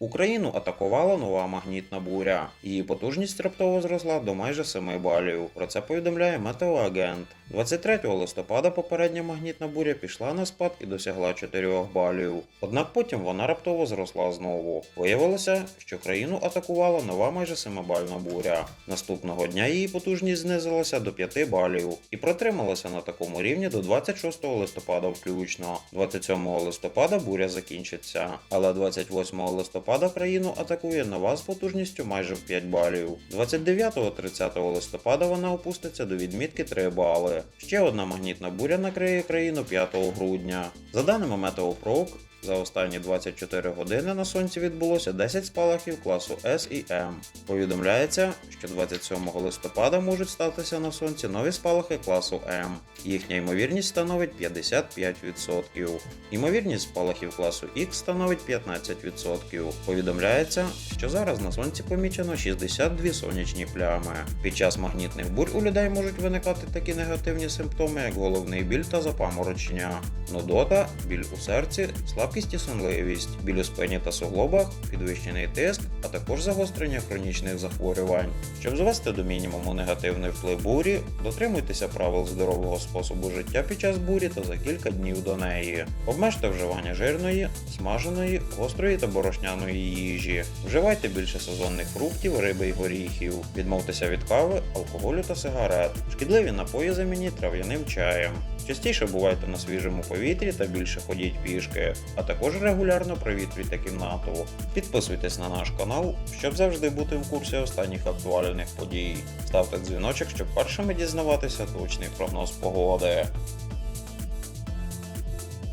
Україну атакувала нова магнітна буря. Її потужність раптово зросла до майже 7 балів. Про це повідомляє метеоагент. 23 листопада попередня магнітна буря пішла на спад і досягла 4 балів. Однак потім вона раптово зросла знову. Виявилося, що країну атакувала нова майже 7-бальна буря. Наступного дня її потужність знизилася до 5 балів і протрималася на такому рівні до 26 листопада включно. 27 листопада буря закінчиться, але 28 листопада країну атакує нова з потужністю майже в 5 балів. 29-30 листопада вона опуститься до відмітки 3 бали. Ще одна магнітна буря накриє країну 5 грудня. За даними Метеопрок, за останні 24 години на сонці відбулося 10 спалахів класу S і M. Повідомляється, що 27 листопада можуть статися на сонці нові спалахи класу M. Їхня ймовірність становить 55%. Ймовірність спалахів класу X становить 15%. Повідомляється, що зараз на сонці помічено 62 сонячні плями. Під час магнітних бурь у людей можуть виникати такі негативні симптоми, як головний біль та запаморочення, нудота, біль у серці, слабкість і сонливість, біль у спині та суглобах, підвищений тиск, а також загострення хронічних захворювань. Щоб звести до мінімуму негативний вплив бурі, дотримуйтеся правил здорового способу життя під час бурі та за кілька днів до неї. Обмежте вживання жирної, смаженої, гострої та борошняної їжі. Вживайте більше сезонних фруктів, риби і горіхів. Відмовтеся від кави, алкоголю та сигарет. Шкідливі напої замініть трав'яним чаєм. Частіше бувайте на свіжому повітрі та більше ходіть пішки, а також регулярно провітрюйте кімнату. Підписуйтесь на наш канал, щоб завжди бути в курсі останніх актуальних подій. Ставте дзвіночок, щоб першими дізнаватися точний прогноз погоди.